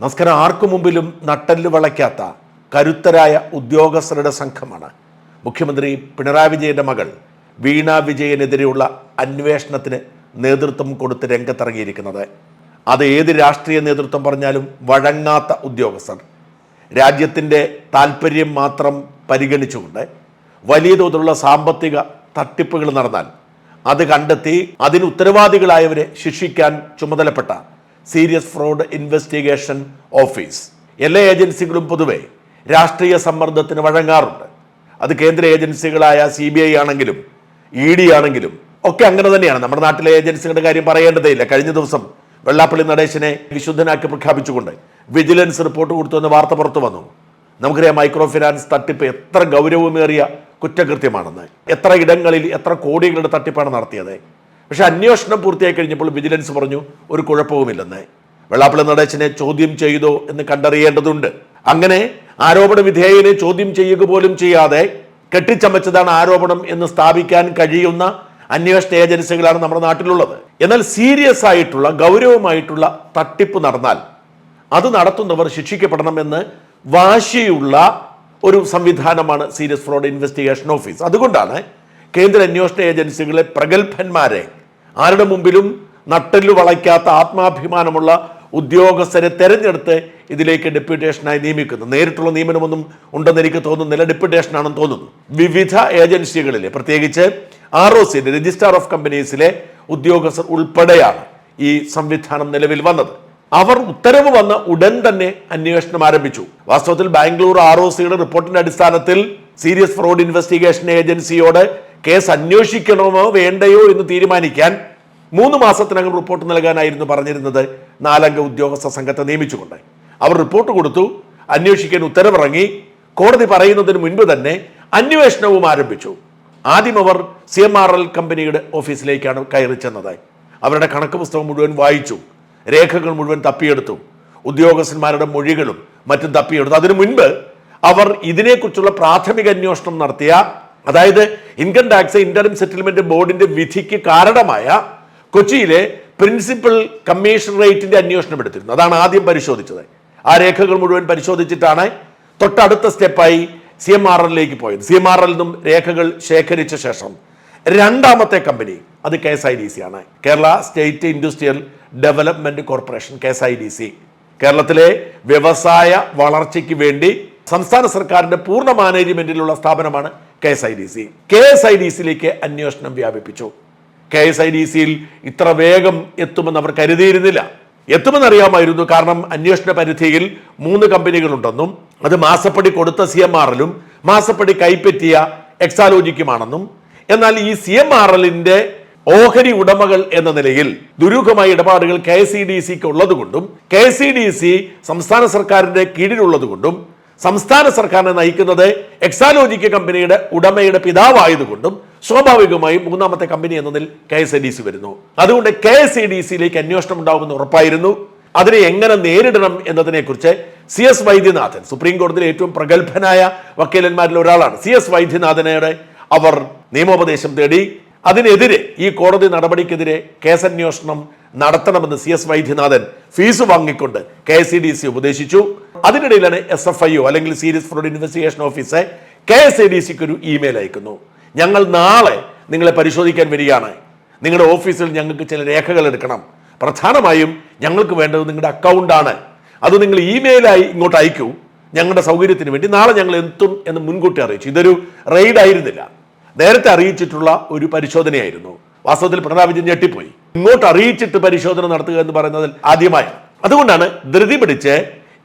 നമസ്കാരം. ആർക്കു മുമ്പിലും നട്ടൽ വളയ്ക്കാത്ത കരുത്തരായ ഉദ്യോഗസ്ഥരുടെ സംഘമാണ് മുഖ്യമന്ത്രി പിണറായി വിജയന്റെ മകൾ വീണ വിജയനെതിരെയുള്ള അന്വേഷണത്തിന് നേതൃത്വം കൊടുത്ത് രംഗത്തിറങ്ങിയിരിക്കുന്നത്. അത് ഏത് രാഷ്ട്രീയ നേതൃത്വം പറഞ്ഞാലും വഴങ്ങാത്ത ഉദ്യോഗസ്ഥർ രാജ്യത്തിന്റെ താല്പര്യം മാത്രം പരിഗണിച്ചുകൊണ്ട് വലിയ തോതിലുള്ള സാമ്പത്തിക തട്ടിപ്പുകൾ നടന്നാൽ അത് കണ്ടെത്തി അതിന് ഉത്തരവാദികളായവരെ ശിക്ഷിക്കാൻ ചുമതലപ്പെട്ട സീരിയസ് ഫ്രോഡ് ഇൻവെസ്റ്റിഗേഷൻ ഓഫീസ്. എല്ലാ ഏജൻസികളും പൊതുവെ രാഷ്ട്രീയ സമ്മർദ്ദത്തിന് വഴങ്ങാറുണ്ട്. അത് കേന്ദ്ര ഏജൻസികളായ സി ബി ഐ ആണെങ്കിലും ഇ ഡി ആണെങ്കിലും ഒക്കെ അങ്ങനെ തന്നെയാണ്. നമ്മുടെ നാട്ടിലെ ഏജൻസികളുടെ കാര്യം പറയേണ്ടതേ ഇല്ല. കഴിഞ്ഞ ദിവസം വെള്ളാപ്പള്ളി നടേശനെ വിശുദ്ധനാക്കി പ്രഖ്യാപിച്ചുകൊണ്ട് വിജിലൻസ് റിപ്പോർട്ട് കൊടുത്തു എന്ന വാർത്ത പുറത്തു വന്നു. നമുക്കറിയാം മൈക്രോ ഫിനാൻസ് തട്ടിപ്പ് എത്ര ഗൗരവമേറിയ കുറ്റകൃത്യമാണെന്ന്. എത്ര ഇടങ്ങളിൽ എത്ര കോടികളുടെ തട്ടിപ്പാണ് നടത്തിയത്. പക്ഷെ അന്വേഷണം പൂർത്തിയായി കഴിഞ്ഞപ്പോൾ വിജിലൻസ് പറഞ്ഞു ഒരു കുഴപ്പവുമില്ലെന്ന്. വെള്ളാപ്പള്ളി നടേശനെ ചോദ്യം ചെയ്തോ എന്ന് കണ്ടറിയേണ്ടതുണ്ട്. അങ്ങനെ ആരോപണ വിധേയനെ ചോദ്യം ചെയ്യുക പോലും ചെയ്യാതെ കെട്ടിച്ചമച്ചതാണ് ആരോപണം എന്ന് സ്ഥാപിക്കാൻ കഴിയുന്ന അന്വേഷണ ഏജൻസികളാണ് നമ്മുടെ നാട്ടിലുള്ളത്. എന്നാൽ സീരിയസ് ആയിട്ടുള്ള ഗൗരവമായിട്ടുള്ള തട്ടിപ്പ് നടന്നാൽ അത് നടത്തുന്നവർ ശിക്ഷിക്കപ്പെടണമെന്ന് വാശിയുള്ള ഒരു സംവിധാനമാണ് സീരിയസ് ഫ്രോഡ് ഇൻവെസ്റ്റിഗേഷൻ ഓഫീസ്. അതുകൊണ്ടാണ് കേന്ദ്ര അന്വേഷണ ഏജൻസികളെ പ്രഗത്ഭന്മാരെ ആരുടെ മുമ്പിലും നട്ടല്ലു വളയ്ക്കാത്ത ആത്മാഭിമാനമുള്ള ഉദ്യോഗസ്ഥരെ തെരഞ്ഞെടുത്ത് ഇതിലേക്ക് ഡെപ്യൂട്ടേഷനായി നിയമിക്കുന്നു. നേരിട്ടുള്ള നിയമനമൊന്നും ഉണ്ടെന്ന് എനിക്ക് തോന്നുന്നില്ല. ഡെപ്യൂട്ടേഷനാണെന്ന് തോന്നുന്നു. വിവിധ ഏജൻസികളിലെ പ്രത്യേകിച്ച് R O C registrar of കമ്പനീസിലെ ഉദ്യോഗസ്ഥർ ഉൾപ്പെടെയാണ് ഈ സംവിധാനം നിലവിൽ വന്നത്. അവർ ഉത്തരവ് വന്ന ഉടൻ തന്നെ അന്വേഷണം ആരംഭിച്ചു. വാസ്തവത്തിൽ ബാംഗ്ലൂർ ആർ ഒ സിയുടെ റിപ്പോർട്ടിന്റെ അടിസ്ഥാനത്തിൽ സീരിയസ് ഫ്രോഡ് ഇൻവെസ്റ്റിഗേഷൻ ഏജൻസിയോട് കേസ് അന്വേഷിക്കണമോ വേണ്ടയോ എന്ന് തീരുമാനിക്കാൻ മൂന്ന് മാസത്തിനകം റിപ്പോർട്ട് നൽകാനായിരുന്നു പറഞ്ഞിരുന്നത്. നാലംഗ ഉദ്യോഗസ്ഥ സംഘത്തെ നിയമിച്ചുകൊണ്ട്. അവർ റിപ്പോർട്ട് കൊടുത്തു അന്വേഷിക്കാൻ ഉത്തരവിറങ്ങി. കോടതി പറയുന്നതിന് മുൻപ് തന്നെ അന്വേഷണവും ആരംഭിച്ചു. ആദ്യം അവർ സി എം ആർ എൽ കമ്പനിയുടെ ഓഫീസിലേക്കാണ് കയറി ചെന്നത്. അവരുടെ കണക്ക് പുസ്തകം മുഴുവൻ വായിച്ചു. രേഖകൾ മുഴുവൻ തപ്പിയെടുത്തു. ഉദ്യോഗസ്ഥന്മാരുടെ മൊഴികളും മറ്റും തപ്പിയെടുത്തു. അതിനു മുൻപ് അവർ ഇതിനെക്കുറിച്ചുള്ള പ്രാഥമിക അന്വേഷണം നടത്തിയ അതായത് ഇൻകം ടാക്സ് ഇന്റർം സെറ്റിൽമെന്റ് ബോർഡിന്റെ വിധിക്ക് കാരണമായ കൊച്ചിയിലെ പ്രിൻസിപ്പൽ കമ്മീഷണറേറ്റിന്റെ അന്വേഷണം എടുത്തിരുന്നു. അതാണ് ആദ്യം പരിശോധിച്ചത്. ആ രേഖകൾ മുഴുവൻ പരിശോധിച്ചിട്ടാണ് തൊട്ടടുത്ത സ്റ്റെപ്പായി സി എം ആർ എല്ലിലേക്ക് പോയത്. സി എം ആർ എൽ നിന്നും രേഖകൾ ശേഖരിച്ച ശേഷം രണ്ടാമത്തെ കമ്പനി അത് K S I D C ആണ്. Kerala state industrial development corporation K S I D C. കേരളത്തിലെ വ്യവസായ വളർച്ചയ്ക്ക് വേണ്ടി സംസ്ഥാന സർക്കാരിന്റെ പൂർണ മാനേജ്മെന്റിലുള്ള സ്ഥാപനമാണ് K S I D C. K S I D സിയിലേക്ക് അന്വേഷണം വ്യാപിപ്പിച്ചു. കെ എസ് ഐ ഡി സിയിൽ ഇത്ര വേഗം എത്തുമെന്ന് അവർ കരുതിയിരുന്നില്ല. എത്തുമെന്നറിയാമായിരുന്നു കാരണം അന്വേഷണ പരിധിയിൽ മൂന്ന് കമ്പനികളുണ്ടെന്നും അത് മാസപ്പടി കൊടുത്ത സി എം ആർ എല്ലും മാസപ്പടി കൈപ്പറ്റിയ എക്സാലോജിക്കുമാണെന്നും എന്നാൽ ഈ സി എം ആർ എല്ലിന്റെ ഓഹരി ഉടമകൾ എന്ന നിലയിൽ ദുരൂഹമായ ഇടപാടുകൾ കെ സി ഡി സിക്ക് ഉള്ളതുകൊണ്ടും കെ സി ഡി സി സംസ്ഥാന സർക്കാരിന്റെ കീഴിലുള്ളതുകൊണ്ടും സംസ്ഥാന സർക്കാരിനെ നയിക്കുന്നത് എക്സാലോജിക്ക് കമ്പനിയുടെ ഉടമയുടെ പിതാവായതുകൊണ്ടും സ്വാഭാവികമായും മൂന്നാമത്തെ കമ്പനി എന്നതിൽ K S I D C വരുന്നു. അതുകൊണ്ട് കെ എസ് ഐ ഡി സിയിലേക്ക് അന്വേഷണം ഉണ്ടാകുമെന്ന് ഉറപ്പായിരുന്നു. അതിനെ എങ്ങനെ നേരിടണം എന്നതിനെക്കുറിച്ച് സി എസ് വൈദ്യനാഥൻ സുപ്രീം കോടതിയിലെ ഏറ്റവും പ്രഗത്ഭനായ വക്കീലന്മാരിൽ ഒരാളാണ്. സി എസ് വൈദ്യനാഥനയുടെ അവർ നിയമോപദേശം തേടി അതിനെതിരെ ഈ കോടതി നടപടിക്കെതിരെ കേസന്വേഷണം നടത്തണമെന്ന് സി എസ് വൈദ്യനാഥൻ ഫീസ് വാങ്ങിക്കൊണ്ട് കെ സി ഡി സി ഉപദേശിച്ചു. അതിനിടയിലാണ് എസ് എഫ് ഐ ഒ അല്ലെങ്കിൽ serious fraud investigation office K S I D സിക്ക് ഒരു ഇമെയിൽ അയക്കുന്നു. ഞങ്ങൾ നാളെ നിങ്ങളെ പരിശോധിക്കാൻ വരികയാണ്. നിങ്ങളുടെ ഓഫീസിൽ ഞങ്ങൾക്ക് ചില രേഖകൾ എടുക്കണം. പ്രധാനമായും ഞങ്ങൾക്ക് വേണ്ടത് നിങ്ങളുടെ അക്കൗണ്ടാണ് അത് നിങ്ങൾ ഇമെയിലായി ഇങ്ങോട്ട് അയക്കൂ. ഞങ്ങളുടെ സൗകര്യത്തിന് വേണ്ടി നാളെ ഞങ്ങൾ എത്തും എന്ന് മുൻകൂട്ടി അറിയിച്ചു. ഇതൊരു റെയ്ഡ് ആയിരുന്നില്ല. നേരത്തെ അറിയിച്ചിട്ടുള്ള ഒരു പരിശോധനയായിരുന്നു. വാസ്തവത്തിൽ പിണറായി വിജയൻ ഞെട്ടിപ്പോയി. ഇങ്ങോട്ട് അറിയിച്ചിട്ട് പരിശോധന നടത്തുക എന്ന് പറയുന്നതിൽ ആദ്യമായി. അതുകൊണ്ടാണ് ധൃതി പിടിച്ച്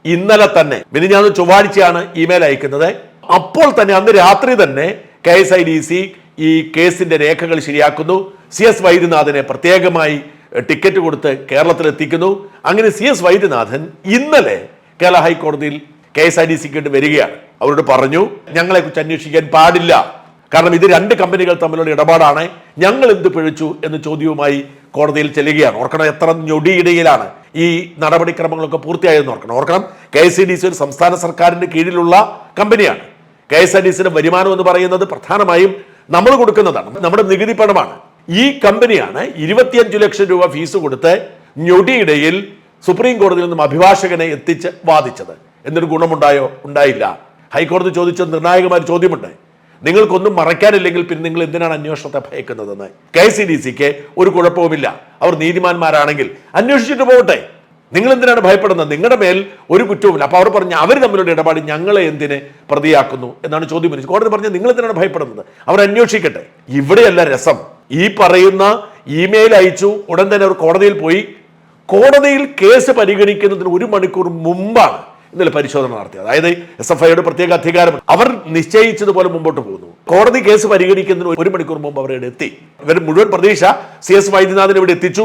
ഇന്നലെ തന്നെ. മിനിഞ്ഞാന്ന് ചൊവ്വാഴ്ചയാണ് ഇമെയിൽ അയക്കുന്നത്. അപ്പോൾ തന്നെ അന്ന് രാത്രി തന്നെ K S I D C ഈ കേസിന്റെ രേഖകൾ ശരിയാക്കുന്നു. സി എസ് വൈദ്യനാഥനെ പ്രത്യേകമായി ടിക്കറ്റ് കൊടുത്ത് കേരളത്തിൽ എത്തിക്കുന്നു അങ്ങനെ സി എസ് വൈദ്യനാഥൻ ഇന്നലെ കേരള ഹൈക്കോടതിയിൽ കെ എസ് ഐ ഡി സിക്ക് വേണ്ടി വരികയാണ്. അവരോട് പറഞ്ഞു ഞങ്ങളെ കുറിച്ച് അന്വേഷിക്കാൻ പാടില്ല. കാരണം ഇത് രണ്ട് കമ്പനികൾ തമ്മിലുള്ള ഇടപാടാണ്. ഞങ്ങൾ എന്ത് പിഴച്ചു? എന്ന ചോദ്യവുമായി കോടതിയിൽ ചെല്ലുകയാണ്. ഓർക്കണം എത്ര ഞൊടിയിടയിലാണ് ഈ നടപടിക്രമങ്ങളൊക്കെ പൂർത്തിയായെന്ന് ഓർക്കണം. ഓർക്കണം K S E D C ഒരു സംസ്ഥാന സർക്കാരിന്റെ കീഴിലുള്ള കമ്പനിയാണ്. കെ എസ് ആർ ടി സിയുടെ വരുമാനം എന്ന് പറയുന്നത് പ്രധാനമായും നമ്മൾ കൊടുക്കുന്നതാണ്. നമ്മുടെ നികുതി പണമാണ്. ഈ കമ്പനിയാണ് ഇരുപത്തിയഞ്ചു ലക്ഷം രൂപ ഫീസ് കൊടുത്ത് ഞൊടിയിടയിൽ സുപ്രീം കോടതിയിൽ നിന്നും അഭിഭാഷകനെ എത്തിച്ച് വാദിച്ചത്. എന്നൊരു ഗുണമുണ്ടായോ? ഉണ്ടായില്ല. ഹൈക്കോടതി ചോദിച്ച നിർണായകമായ ചോദ്യമുണ്ട്. നിങ്ങൾക്കൊന്നും മറയ്ക്കാനില്ലെങ്കിൽ പിന്നെ നിങ്ങൾ എന്തിനാണ് അന്വേഷണത്തെ ഭയക്കുന്നതെന്ന്? കെ സി ഡി സിക്ക് ഒരു കുഴപ്പവുമില്ല. അവർ നീതിമാന്മാരാണെങ്കിൽ അന്വേഷിച്ചിട്ട് പോകട്ടെ. നിങ്ങൾ എന്തിനാണ് ഭയപ്പെടുന്നത്? നിങ്ങളുടെ മേൽ ഒരു കുറ്റവുമില്ല. അപ്പൊ അവർ പറഞ്ഞു അവർ തമ്മിലുള്ള ഇടപാട് ഞങ്ങളെ എന്തിനെ പ്രതിയാക്കുന്നു എന്നാണ് ചോദ്യം ഉന്നയിച്ചത് കോടതി പറഞ്ഞത് നിങ്ങൾ എന്തിനാണ് ഭയപ്പെടുന്നത്? അവർ അന്വേഷിക്കട്ടെ. ഇവിടെയല്ല രസം. ഈ പറയുന്ന ഇമെയിൽ അയച്ചു ഉടൻ തന്നെ അവർ കോടതിയിൽ പോയി. കോടതിയിൽ കേസ് പരിഗണിക്കുന്നതിന് ഒരു മണിക്കൂർ മുമ്പാണ് ഇന്നലെ പരിശോധന നടത്തി. അതായത് എസ് എഫ് ഐയുടെ പ്രത്യേക അധികാരം. അവർ നിശ്ചയിച്ചതുപോലെ മുമ്പോട്ട് പോകുന്നു. കോടതി കേസ് പരിഗണിക്കുന്നതിന് ഒരു മണിക്കൂർ മുമ്പ് അവരുടെ എത്തി. ഇവർ മുഴുവൻ പ്രതീക്ഷ സി എസ് വൈദ്യനാഥൻ ഇവിടെ എത്തിച്ചു.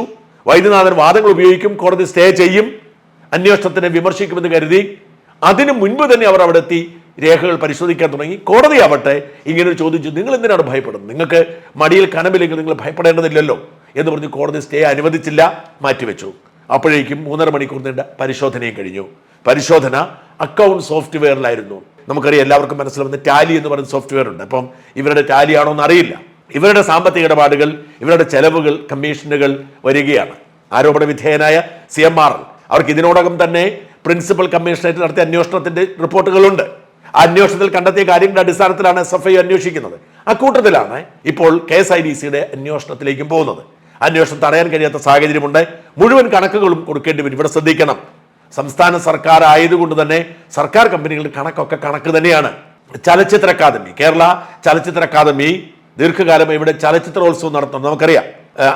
വൈദ്യനാഥൻ വാദങ്ങൾ ഉപയോഗിക്കും കോടതി സ്റ്റേ ചെയ്യും അന്വേഷണത്തിനെ വിമർശിക്കുമെന്ന് കരുതി. അതിനു മുൻപ് തന്നെ അവർ അവിടെ എത്തി രേഖകൾ പരിശോധിക്കാൻ തുടങ്ങി. കോടതി ആവട്ടെ ഇങ്ങനെ ചോദിച്ചു നിങ്ങൾ എന്തിനാണ് ഭയപ്പെടുന്നത്? നിങ്ങൾക്ക് മടിയിൽ കനമില്ലെങ്കിൽ നിങ്ങൾ ഭയപ്പെടേണ്ടതില്ലല്ലോ എന്ന് പറഞ്ഞ് കോടതി സ്റ്റേ അനുവദിച്ചില്ല മാറ്റിവെച്ചു. അപ്പോഴേക്കും മൂന്നര മണിക്കൂർ നീണ്ട പരിശോധനയും കഴിഞ്ഞു. പരിശോധന അക്കൗണ്ട് സോഫ്റ്റ്വെയറിലായിരുന്നു നമുക്കറിയാം എല്ലാവർക്കും മനസ്സിലാവുന്ന ടാലി എന്ന് പറയുന്ന സോഫ്റ്റ്വെയർ ഉണ്ട്. അപ്പം ഇവരുടെ ടാലി ആണോ എന്ന് അറിയില്ല. ഇവരുടെ സാമ്പത്തിക ഇടപാടുകൾ ഇവരുടെ ചെലവുകൾ കമ്മീഷനുകൾ വരികയാണ്. ആരോപണ വിധേയനായ സി എം ആർ അവർക്ക് ഇതിനോടകം തന്നെ പ്രിൻസിപ്പൽ കമ്മീഷണറേറ്റ് നടത്തിയ അന്വേഷണത്തിന്റെ റിപ്പോർട്ടുകളുണ്ട്. ആ അന്വേഷണത്തിൽ കണ്ടെത്തിയ കാര്യങ്ങളുടെ അടിസ്ഥാനത്തിലാണ് എസ് എഫ് ഐ അന്വേഷിക്കുന്നത്. അക്കൂട്ടത്തിലാണ് ഇപ്പോൾ കെ എസ് ഐ ഡി സിയുടെ അന്വേഷണത്തിലേക്കും പോകുന്നത്. അന്വേഷണം തടയാൻ കഴിയാത്ത സാഹചര്യമുണ്ട്. മുഴുവൻ കണക്കുകളും കൊടുക്കേണ്ടി വരും. ഇവിടെ ശ്രദ്ധിക്കണം. സംസ്ഥാന സർക്കാർ ആയതുകൊണ്ട് തന്നെ സർക്കാർ കമ്പനികളുടെ കണക്കൊക്കെ കണക്ക് തന്നെയാണ്. ചലച്ചിത്ര അക്കാദമി കേരള ചലച്ചിത്ര അക്കാദമി ദീർഘകാലം ഇവിടെ ചലച്ചിത്രോത്സവം നടത്തുന്നു. നമുക്കറിയാം.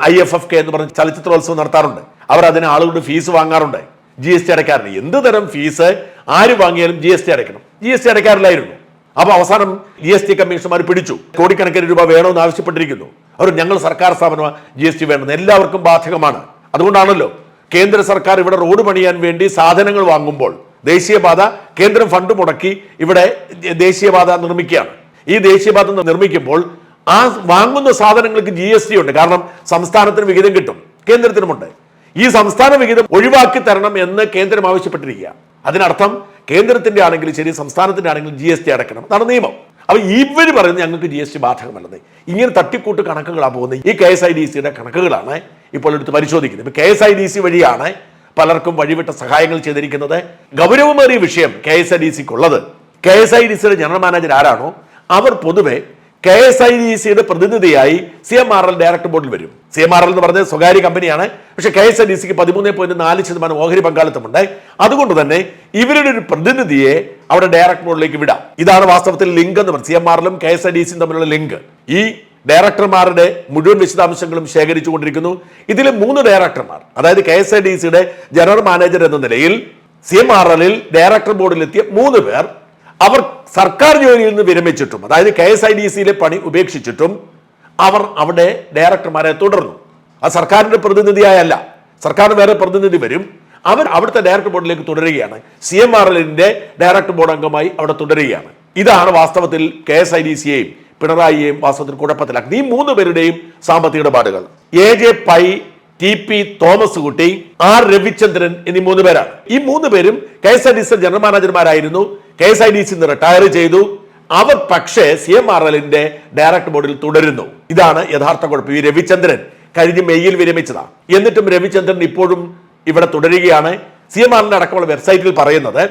ഐ എഫ് എഫ് കെ എന്ന് പറഞ്ഞ ചലച്ചിത്രോത്സവം നടത്താറുണ്ട്. അവർ അതിന് ആളുകളുടെ ഫീസ് വാങ്ങാറുണ്ട്. ജി എസ് ടി അടയ്ക്കാറുണ്ട് എന്ത് തരം ഫീസ് ആര് വാങ്ങിയാലും ജി എസ് ടി അടയ്ക്കണം. ജി എസ് ടി അടയ്ക്കാറില്ലായിരുന്നു. അപ്പൊ അവസാനം ജി എസ് ടി കമ്മീഷണർമാർ പിടിച്ചു. കോടിക്കണക്കിന് രൂപ വേണമെന്ന് ആവശ്യപ്പെട്ടിരിക്കുന്നു. അവർ ഞങ്ങൾ സർക്കാർ സ്ഥാപനമാണ് ജി എസ് ടി വേണ്ടത്. എല്ലാവർക്കും ബാധകമാണ്. അതുകൊണ്ടാണല്ലോ കേന്ദ്ര സർക്കാർ ഇവിടെ റോഡ് പണിയാൻ വേണ്ടി സാധനങ്ങൾ വാങ്ങുമ്പോൾ ദേശീയപാത കേന്ദ്രം ഫണ്ട് മുടക്കി ഇവിടെ ദേശീയപാത നിർമ്മിക്കുകയാണ്. ഈ ദേശീയപാത നിർമ്മിക്കുമ്പോൾ ആ വാങ്ങുന്ന സാധനങ്ങൾക്ക് ജി എസ് ടി ഉണ്ട്. കാരണം സംസ്ഥാനത്തിന് വിഹിതം കിട്ടും. കേന്ദ്രത്തിനുമുണ്ട്. ഈ സംസ്ഥാന വിഹിതം ഒഴിവാക്കി തരണം എന്ന് കേന്ദ്രം ആവശ്യപ്പെട്ടിരിക്കുക അതിനർത്ഥം കേന്ദ്രത്തിന്റെ ആണെങ്കിലും ശരി സംസ്ഥാനത്തിന്റെ ആണെങ്കിലും ജി എസ് ടി അടക്കണം അതാണ് നിയമം. അപ്പൊ ഇവർ പറയുന്നത് ഞങ്ങൾക്ക് ജി എസ് ടി ബാധകമല്ലെന്ന്. ഇങ്ങനെ തട്ടിക്കൂട്ട് കണക്കുകളാണ് പോകുന്നത്. ഈ കെ എസ് ഐ ഡി സിയുടെ കണക്കുകളാണ് ഇപ്പോൾ എടുത്ത് പരിശോധിക്കുന്നത്. ഇപ്പൊ K S I D C വഴിയാണ് പലർക്കും വഴിവിട്ട സഹായങ്ങൾ ചെയ്തിരിക്കുന്നത്. ഗൗരവമേറിയ വിഷയം കെ എസ് ഐ ഡി സിക്കുള്ളത് കെ എസ് ഐ ഡി സിയുടെ ജനറൽ മാനേജർ ആരാണോ? അവർ പൊതുവെ കെ എസ് ഐ ഡി സിയുടെ പ്രതിനിധിയായി C M R L director ബോർഡിൽ വരും. സി എം ആർ എൽ എന്ന് പറഞ്ഞത് സ്വകാര്യ കമ്പനിയാണ്. പക്ഷേ കെ എസ് ഐ ഡി സിക്ക് പതിമൂന്ന് പോയിന്റ് നാല് ശതമാനം ഓഹരി പങ്കാളിത്തമുണ്ട്. അതുകൊണ്ട് തന്നെ ഇവരുടെ ഒരു പ്രതിനിധിയെ അവിടെ ഡയറക്ടർ ബോർഡിലേക്ക് വിടാം. ഇതാണ് വാസ്തവത്തിൽ ലിങ്ക് എന്ന് പറയുന്നത് സി എം ആറിലും കെ എസ് ഐ ഡി സിയും തമ്മിലുള്ള ലിങ്ക്. ഈ ഡയറക്ടർമാരുടെ മുഴുവൻ വിശദാംശങ്ങളും ശേഖരിച്ചുകൊണ്ടിരിക്കുന്നു. ഇതിൽ മൂന്ന് ഡയറക്ടർമാർ അതായത് കെ എസ് ഐ ഡി സിയുടെ ജനറൽ മാനേജർ എന്ന നിലയിൽ സി എം ആർ എല്ലിൽ ഡയറക്ടർ ബോർഡിലെത്തിയ മൂന്ന് പേർ അവർ സർക്കാർ ജോലിയിൽ നിന്ന് വിരമിച്ചിട്ടും അതായത് കെ എസ് ഐ ഡി സിയിലെ പണി ഉപേക്ഷിച്ചിട്ടും അവർ അവിടെ ഡയറക്ടർമാരെ തുടർന്നു. അത് സർക്കാരിന്റെ പ്രതിനിധിയായല്ല സർക്കാർ വേറെ പ്രതിനിധി വരും. അവർ അവിടുത്തെ ഡയറക്ടർ ബോർഡിലേക്ക് തുടരുകയാണ്. സി എം ആർ എല്ലിന്റെ ഡയറക്ടർ ബോർഡ് അംഗമായി അവിടെ തുടരുകയാണ്. ഇതാണ് വാസ്തവത്തിൽ കെ എസ് ഐ ഡി സിയെയും പിണറായിയെയും വാസ്തവത്തിൽ കുഴപ്പത്തിലാക്കുന്നത്. ഈ മൂന്ന് പേരുടെയും സാമ്പത്തിക ഇടപാടുകൾ. A J Pai T P Thomas Kutty R Ravichandran എന്നീ മൂന്ന് പേരാണ്. ഈ മൂന്ന് പേരും K S I D C general മാനേജർമാരായിരുന്നു. K S I D C retire ചെയ്തു. അവർ പക്ഷേ സി എം ആർ എല്ലിന്റെ ഡയറക്ടർ ബോർഡിൽ തുടരുന്നു. ഇതാണ് യഥാർത്ഥ കുഴപ്പം. ഈ രവിചന്ദ്രൻ കഴിഞ്ഞ മെയ്യിൽ വിരമിച്ചതാ. എന്നിട്ടും രവിചന്ദ്രൻ ഇപ്പോഴും ഇവിടെ തുടരുകയാണ്. സി എം ആറിന്റെ അടക്കമുള്ള വെബ്സൈറ്റിൽ പറയുന്നത്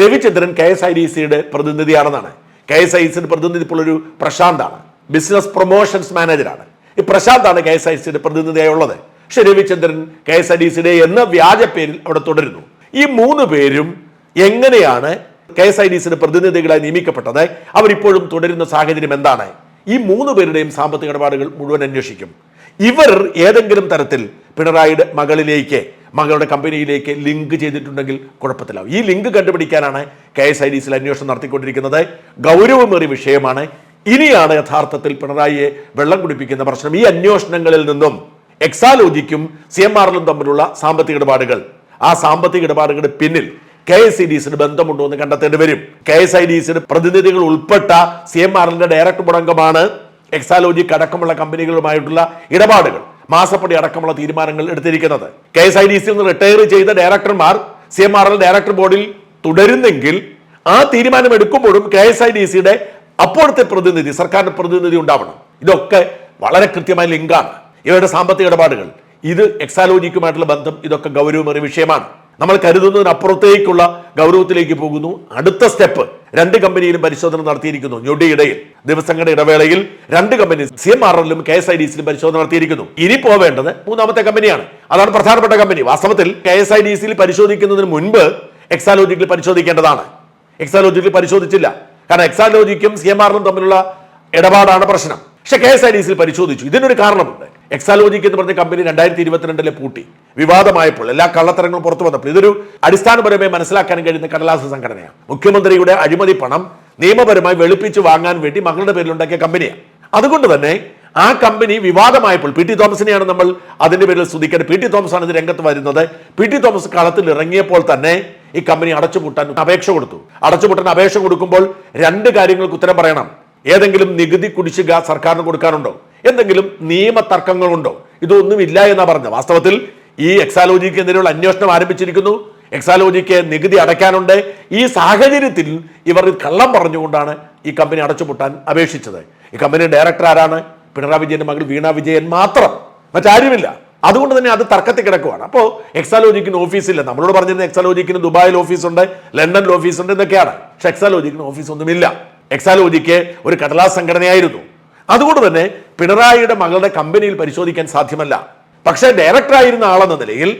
Ravichandran K S I D സിയുടെ പ്രതിനിധിയാണെന്നാണ്. കെ എസ് ഐ സിയുടെ പ്രതിനിധി ഇപ്പോൾ ഒരു പ്രശാന്താണ് ബിസിനസ് പ്രൊമോഷൻസ് മാനേജറാണ് ഈ പ്രശാന്താണ് കെ എസ് ഐ സിയുടെ പ്രതിനിധിയായുള്ളത്. പക്ഷെ Ravichandran K S I D സിയുടെ എന്ന വ്യാജ പേരിൽ അവിടെ തുടരുന്നു. ഈ മൂന്ന് പേരും എങ്ങനെയാണ് കെ എസ് ഐ ഡി സിന് പ്രതിനിധികളായി നിയമിക്കപ്പെട്ടത് അവരിപ്പോഴും തുടരുന്ന സാഹചര്യം എന്താണ്? ഈ മൂന്ന് പേരുടെയും സാമ്പത്തിക ഇടപാടുകൾ മുഴുവൻ അന്വേഷിക്കും. ഇവർ ഏതെങ്കിലും തരത്തിൽ പിണറായിയുടെ മകളിലേക്ക് മകളുടെ കമ്പനിയിലേക്ക് ലിങ്ക് ചെയ്തിട്ടുണ്ടെങ്കിൽ കുഴപ്പത്തിലാവും. ഈ ലിങ്ക് കണ്ടുപിടിക്കാനാണ് കെ എസ് ഐ ഡി സിൽ അന്വേഷണം നടത്തിക്കൊണ്ടിരിക്കുന്നത്. ഗൗരവമേറിയ വിഷയമാണ്. ഇനിയാണ് യഥാർത്ഥത്തിൽ പിണറായിയെ വെള്ളം കുടിപ്പിക്കുന്ന പ്രശ്നം. ഈ അന്വേഷണങ്ങളിൽ നിന്നും എക്സാലോജിക്കും സി എം ആറിലും തമ്മിലുള്ള സാമ്പത്തിക ഇടപാടുകൾ. ആ സാമ്പത്തിക ഇടപാടുകളുടെ പിന്നിൽ കെ എസ് ഐ ഡി സിന് ബന്ധമുണ്ടോ എന്ന് കണ്ടെത്തേണ്ടി വരും. കെ എസ് ഐ ഡി സിന് പ്രതിനിധികൾ ഉൾപ്പെട്ട സി എം ആറിന്റെ ഡയറക്ടർ ബോർഡ് അംഗമാണ് എക്സാലോജിക് അടക്കമുള്ള കമ്പനികളുമായിട്ടുള്ള ഇടപാടുകൾ മാസപ്പടി അടക്കമുള്ള തീരുമാനങ്ങൾ എടുത്തിരിക്കുന്നത്. കെ എസ് ഐ ഡി സിയിൽ നിന്ന് റിട്ടയർ ചെയ്ത ഡയറക്ടർമാർ C M R L director ബോർഡിൽ തുടരുന്നെങ്കിൽ ആ തീരുമാനം എടുക്കുമ്പോഴും കെ എസ് ഐ ഡി സിയുടെ അപ്പോഴത്തെ പ്രതിനിധി സർക്കാരിന്റെ പ്രതിനിധി ഉണ്ടാവണം. ഇതൊക്കെ വളരെ കൃത്യമായ ലിങ്കാണ്. ഇവരുടെ സാമ്പത്തിക ഇടപാടുകൾ ഇത് എക്സാലോജിക്കുമായിട്ടുള്ള ബന്ധം ഇതൊക്കെ ഗൗരവമേറിയ വിഷയമാണ്. നമ്മൾ കരുതുന്നതിനപ്പുറത്തേക്കുള്ള ഗൗരവത്തിലേക്ക് പോകുന്നു. അടുത്ത സ്റ്റെപ്പ് രണ്ട് കമ്പനിയിലും പരിശോധന നടത്തിയിരിക്കുന്നു. ഞൊടിയിടയിൽ ദിവസങ്ങളുടെ ഇടവേളയിൽ രണ്ട് കമ്പനി സി എം ആർ എല്ലിലും കെ എസ് ഐ ഡി സിയിലും പരിശോധന നടത്തിയിരിക്കുന്നു. ഇനി പോവേണ്ടത് മൂന്നാമത്തെ കമ്പനിയാണ്. അതാണ് പ്രധാനപ്പെട്ട കമ്പനി. വാസ്തവത്തിൽ കെ എസ് ഐ ഡി സിയിൽ പരിശോധിക്കുന്നതിന് മുൻപ് എക്സാലോജിക്കിൽ പരിശോധിക്കേണ്ടതാണ്. എക്സാലോജിക്കിൽ പരിശോധിച്ചില്ല. കാരണം എക്സാലോജിക്കും സി എം ആറിനും തമ്മിലുള്ള ഇടപാടാണ് പ്രശ്നം. പക്ഷെ കെ എസ് ഐ ഡി സിയിൽ പരിശോധിച്ചു. ഇതിനൊരു കാരണമുണ്ട്. എക്സാലോജിക് എന്ന് പറഞ്ഞ കമ്പനി രണ്ടായിരത്തി ഇരുപത്തിരണ്ടിലെ പൂട്ടി. വിവാദമായപ്പോൾ എല്ലാ കള്ളത്തരങ്ങളും പുറത്തു വന്നപ്പോൾ. ഇതൊരു അടിസ്ഥാനപരമായി മനസ്സിലാക്കാൻ കഴിയുന്ന കടലാസ സംഘടനയാണ്. മുഖ്യമന്ത്രിയുടെ അഴിമതി പണം നിയമപരമായി വെളുപ്പിച്ച് വാങ്ങാൻ വേണ്ടി മകളുടെ പേരിലുണ്ടാക്കിയ കമ്പനിയാണ്. അതുകൊണ്ട് തന്നെ ആ കമ്പനി വിവാദമായപ്പോൾ പി ടി തോമസിനെയാണ് നമ്മൾ അതിന്റെ പേരിൽ സ്തുതിക്കേണ്ടത്. പി ടി തോമസ് ആണ് ഇത് രംഗത്ത് വരുന്നത്. പി ടി തോമസ് കളത്തിൽ ഇറങ്ങിയപ്പോൾ തന്നെ ഈ കമ്പനി അടച്ചുപൂട്ടാൻ അപേക്ഷ കൊടുത്തു. അടച്ചുപൂട്ടാൻ അപേക്ഷ കൊടുക്കുമ്പോൾ രണ്ട് കാര്യങ്ങൾക്ക് ഉത്തരം പറയണം. ഏതെങ്കിലും നികുതി കുടിശ്ശിക സർക്കാരിന് കൊടുക്കാനുണ്ടോ? എന്തെങ്കിലും നിയമ തർക്കങ്ങളുണ്ടോ ഇതൊന്നും ഇല്ല എന്നാ പറഞ്ഞത്. വാസ്തവത്തിൽ ഈ എക്സാലോജിക്കെതിരെയുള്ള അന്വേഷണം ആരംഭിച്ചിരിക്കുന്നു. എക്സാലോജിക്ക് നികുതി അടയ്ക്കാനുണ്ട്. ഈ സാഹചര്യത്തിൽ ഇവർ കള്ളം പറഞ്ഞുകൊണ്ടാണ് ഈ കമ്പനി അടച്ചുപൂട്ടാൻ അപേക്ഷിച്ചത്. ഈ കമ്പനി ഡയറക്ടർ ആരാണ്? പിണറായി വിജയന്റെ മകൾ വീണ വിജയൻ മാത്രം. മറ്റാരുമില്ല. അതുകൊണ്ട് തന്നെ അത് തർക്കത്തിൽ കിടക്കുവാണ്. അപ്പോൾ എക്സാലോജിക്കിന് ഓഫീസില്ല. നമ്മളോട് പറഞ്ഞിരുന്ന എക്സാലോജിക്കിന് ദുബായിൽ ഓഫീസുണ്ട് ലണ്ടനിൽ ഓഫീസുണ്ട് എന്നൊക്കെയാണ്. പക്ഷെ എക്സാലോജിക്കിന് ഓഫീസൊന്നുമില്ല. എക്സാലോജിക്ക് ഒരു കടലാസ് സംഘടനയായിരുന്നു. അതുകൊണ്ട് തന്നെ പിണറായിയുടെ മകളുടെ കമ്പനിയിൽ പരിശോധിക്കാൻ സാധ്യമല്ല. പക്ഷേ ഡയറക്ടറായിരുന്ന ആളെന്ന നിലയിൽ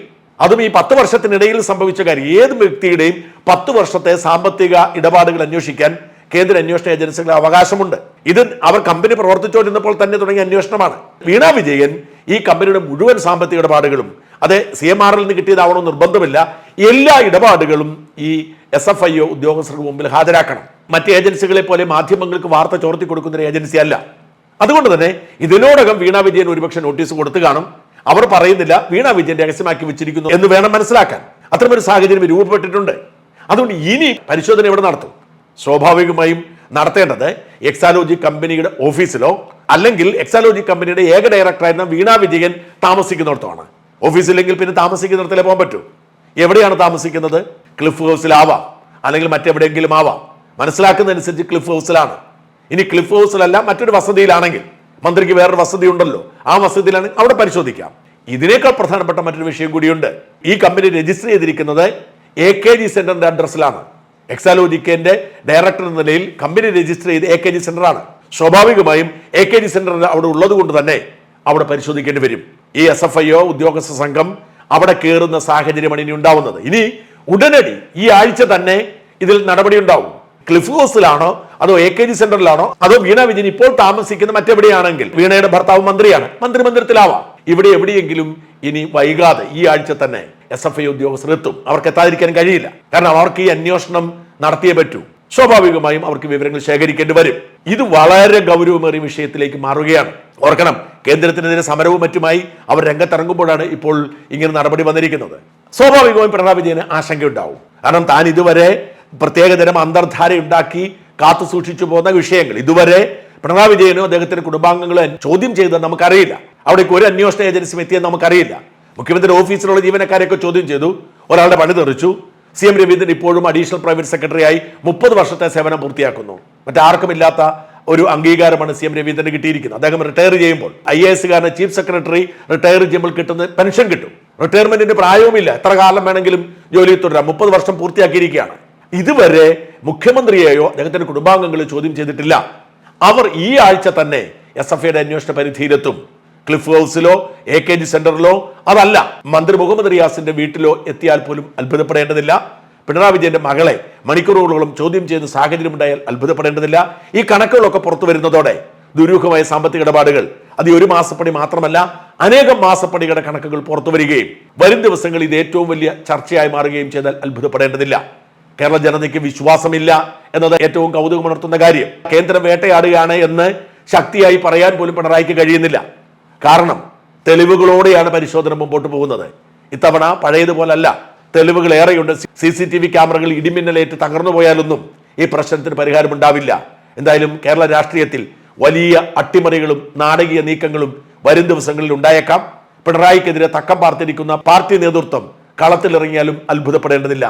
അതും ഈ പത്ത് വർഷത്തിനിടയിൽ സംഭവിച്ച കാര്യം. ഏത് വ്യക്തിയുടെയും പത്ത് വർഷത്തെ സാമ്പത്തിക ഇടപാടുകൾ അന്വേഷിക്കാൻ കേന്ദ്ര അന്വേഷണ ഏജൻസികൾ അവകാശമുണ്ട്. ഇത് അവർ കമ്പനി പ്രവർത്തിച്ചുകൊണ്ടിരുന്നപ്പോൾ തന്നെ തുടങ്ങിയ അന്വേഷണമാണ്. വീണ വിജയൻ ഈ കമ്പനിയുടെ മുഴുവൻ സാമ്പത്തിക ഇടപാടുകളും അതെ സി എം ആറിൽ നിന്ന് കിട്ടിയതാവണമെന്ന് നിർബന്ധമില്ല എല്ലാ ഇടപാടുകളും ഈ എസ് എഫ് ഐ ഒ ഉദ്യോഗസ്ഥർക്ക് മുമ്പിൽ ഹാജരാക്കണം. മറ്റ് ഏജൻസികളെ പോലെ മാധ്യമങ്ങൾക്ക് വാർത്ത ചോർത്തി കൊടുക്കുന്ന ഒരു ഏജൻസി അല്ല. അതുകൊണ്ട് തന്നെ ഇതിനോടകം വീണ വിജയൻ ഒരുപക്ഷെ നോട്ടീസ് കൊടുത്തു കാണും. അവർ പറയുന്നില്ല വീണ വിജയൻ രഹസ്യമാക്കി വെച്ചിരിക്കുന്നു എന്ന് വേണം മനസ്സിലാക്കാൻ. അത്തരമൊരു സാഹചര്യം രൂപപ്പെട്ടിട്ടുണ്ട്. അതുകൊണ്ട് ഇനി പരിശോധന ഇവിടെ നടത്തും. സ്വാഭാവികമായും നടത്തേണ്ടത് എക്സാലോജി കമ്പനിയുടെ ഓഫീസിലോ അല്ലെങ്കിൽ എക്സാലോജി കമ്പനിയുടെ ഏക ഡയറക്ടറായിരുന്ന വീണ വിജയൻ താമസിക്കുന്നിടത്താണ്. ഓഫീസില്ലെങ്കിൽ പിന്നെ താമസിക്കുന്നിടത്തിലേ പോകാൻ പറ്റൂ. എവിടെയാണ് താമസിക്കുന്നത്? ക്ലിഫ് ഹൗസിലാവാം. അല്ലെങ്കിൽ മറ്റെവിടെയെങ്കിലും ആവാം. മനസ്സിലാക്കുന്നതനുസരിച്ച് ക്ലിഫ് ഹൗസിലാണ്. ഇനി ക്ലിഫ് ഹൗസിലല്ല മറ്റൊരു വസതിയിലാണെങ്കിൽ. മന്ത്രിക്ക് വേറൊരു വസതി ഉണ്ടല്ലോ ആ വസതിയിലാണ് അവിടെ പരിശോധിക്കാം. ഇതിനേക്കാൾ പ്രധാനപ്പെട്ട മറ്റൊരു വിഷയം കൂടിയുണ്ട്. ഈ കമ്പനി രജിസ്റ്റർ ചെയ്തിരിക്കുന്നത് എ കെ ജി സെന്ററിന്റെ അഡ്രസ്സിലാണ് എക്സാലോജിക്കന്റെ ഡയറക്ടർ എന്ന നിലയിൽ കമ്പനി രജിസ്റ്റർ ചെയ്ത് എ കെ ജി സെന്ററാണ് സ്വാഭാവികമായും എ കെ ജി സെന്റർ അവിടെ ഉള്ളത് കൊണ്ട് തന്നെ അവിടെ പരിശോധിക്കേണ്ടി വരും. ഈ എസ് എഫ് ഐ ഒ ഉദ്യോഗസ്ഥ സംഘം അവിടെ കയറുന്ന സാഹചര്യമാണ് ഇനി ഉണ്ടാവുന്നത്. ഇനി ഉടനടി ഈ ആഴ്ച തന്നെ ഇതിൽ നടപടി ഉണ്ടാവും. ക്ലിഫ് ഹൗസിലാണോ? അതോ എ കെ ജി സെന്ററിലാണോ? അതോ വീണ വിജയൻ ഇപ്പോൾ താമസിക്കുന്ന മറ്റെവിടെയാണെങ്കിൽ? വീണയുടെ ഭർത്താവ് മന്ത്രിയാണ്. മന്ത്രിമന്ദിരത്തിലാവാം ഇവിടെ എവിടെയെങ്കിലും ഇനി വൈകാതെ ഈ ആഴ്ച തന്നെ എസ് എഫ് ഐ ഉദ്യോഗസ്ഥർ എത്തും. അവർക്ക് എത്താതിരിക്കാൻ കഴിയില്ല. കാരണം അവർക്ക് ഈ അന്വേഷണം നടത്തിയേ പറ്റൂ. സ്വാഭാവികമായും അവർക്ക് വിവരങ്ങൾ ശേഖരിക്കേണ്ടി വരും. ഇത് വളരെ ഗൗരവമേറിയ വിഷയത്തിലേക്ക് മാറുകയാണ്. ഓർക്കണം കേന്ദ്രത്തിനെതിരെ സമരവും മറ്റുമായി അവർ രംഗത്തിറങ്ങുമ്പോഴാണ് ഇപ്പോൾ ഇങ്ങനെ നടപടി വന്നിരിക്കുന്നത്. സ്വാഭാവികമായും പിണറായി വിജയന് ആശങ്കയുണ്ടാവും. കാരണം താൻ ഇതുവരെ പ്രത്യേകതരം അന്തർധാര ഉണ്ടാക്കി കാത്തു സൂക്ഷിച്ചു പോകുന്ന വിഷയങ്ങൾ. ഇതുവരെ പിണറായി വിജയനോ അദ്ദേഹത്തിന്റെ കുടുംബാംഗങ്ങളെ ചോദ്യം ചെയ്തത് നമുക്കറിയില്ല. അവിടേക്ക് ഒരു അന്വേഷണ ഏജൻസിയും എത്തിയെന്ന് നമുക്കറിയില്ല. മുഖ്യമന്ത്രി ഓഫീസിലുള്ള ജീവനക്കാരെയൊക്കെ ചോദ്യം ചെയ്തു. ഒരാളുടെ പണി തെറിച്ചു. സി എം രവീന്ദ്രൻ ഇപ്പോഴും അഡീഷണൽ പ്രൈവറ്റ് സെക്രട്ടറിയായി മുപ്പത് വർഷത്തെ സേവനം പൂർത്തിയാക്കുന്നു. മറ്റാർക്കുമില്ലാത്ത ഒരു അംഗീകാരമാണ് സി എം രവീന്ദ്രന് കിട്ടിയിരിക്കുന്നത്. അദ്ദേഹം റിട്ടയർ ചെയ്യുമ്പോൾ ഐ എ എസുകാരന് ചീഫ് സെക്രട്ടറി റിട്ടയർ ചെയ്യുമ്പോൾ കിട്ടുന്ന പെൻഷൻ കിട്ടും. റിട്ടയർമെന്റിന്റെ പ്രായവുമില്ല. എത്ര കാലം വേണമെങ്കിലും ജോലി തുടരാം. മുപ്പത് വർഷം പൂർത്തിയാക്കിയിരിക്കുകയാണ്. ഇതുവരെ മുഖ്യമന്ത്രിയെയോ അദ്ദേഹത്തിന്റെ കുടുംബാംഗങ്ങളെ ചോദ്യം ചെയ്തിട്ടില്ല. അവർ ഈ ആഴ്ച തന്നെ എസ് എഫ് ഐയുടെ അന്വേഷണ പരിധിയിലെത്തും. ക്ലിഫ് ഹൗസിലോ എ കെ ജി സെന്ററിലോ അതല്ല മന്ത്രി മുഹമ്മദ് റിയാസിന്റെ വീട്ടിലോ എത്തിയാൽ പോലും അത്ഭുതപ്പെടേണ്ടതില്ല. പിണറായി വിജയന്റെ മകളെ മണിക്കൂറുകളോളം ചോദ്യം ചെയ്യുന്ന സാഹചര്യമുണ്ടായാൽ അത്ഭുതപ്പെടേണ്ടതില്ല. ഈ കണക്കുകളൊക്കെ പുറത്തു വരുന്നതോടെ ദുരൂഹമായ സാമ്പത്തിക ഇടപാടുകൾ അത് ഒരു മാസപ്പണി മാത്രമല്ല അനേകം മാസപ്പണികളുടെ കണക്കുകൾ പുറത്തു വരികയും വരും ദിവസങ്ങളിൽ ഇത് ഏറ്റവും വലിയ ചർച്ചയായി മാറുകയും ചെയ്താൽ അത്ഭുതപ്പെടേണ്ടതില്ല. കേരള ജനതയ്ക്ക് വിശ്വാസമില്ല എന്നത് ഏറ്റവും കൗതുകമുണർത്തുന്ന കാര്യം. കേന്ദ്രം വേട്ടയാടുകയാണ് എന്ന് ശക്തിയായി പറയാൻ പോലും പിണറായിക്ക് കഴിയുന്നില്ല. കാരണം തെളിവുകളോടെയാണ് പരിശോധന മുമ്പോട്ട് പോകുന്നത്. ഇത്തവണ പഴയതുപോലല്ല. തെളിവുകൾ ഏറെയുണ്ട്. സി സി ടി വി ക്യാമറകൾ ഇടിമിന്നലേറ്റ് തകർന്നു പോയാലൊന്നും ഈ പ്രശ്നത്തിന് പരിഹാരമുണ്ടാവില്ല. എന്തായാലും കേരള രാഷ്ട്രീയത്തിൽ വലിയ അട്ടിമറികളും നാടകീയ നീക്കങ്ങളും വരും ദിവസങ്ങളിൽ ഉണ്ടായേക്കാം. പിണറായിക്കെതിരെ തക്കം പാർത്തിരിക്കുന്ന പാർട്ടി നേതൃത്വം കളത്തിലിറങ്ങിയാലും അത്ഭുതപ്പെടേണ്ടതില്ല.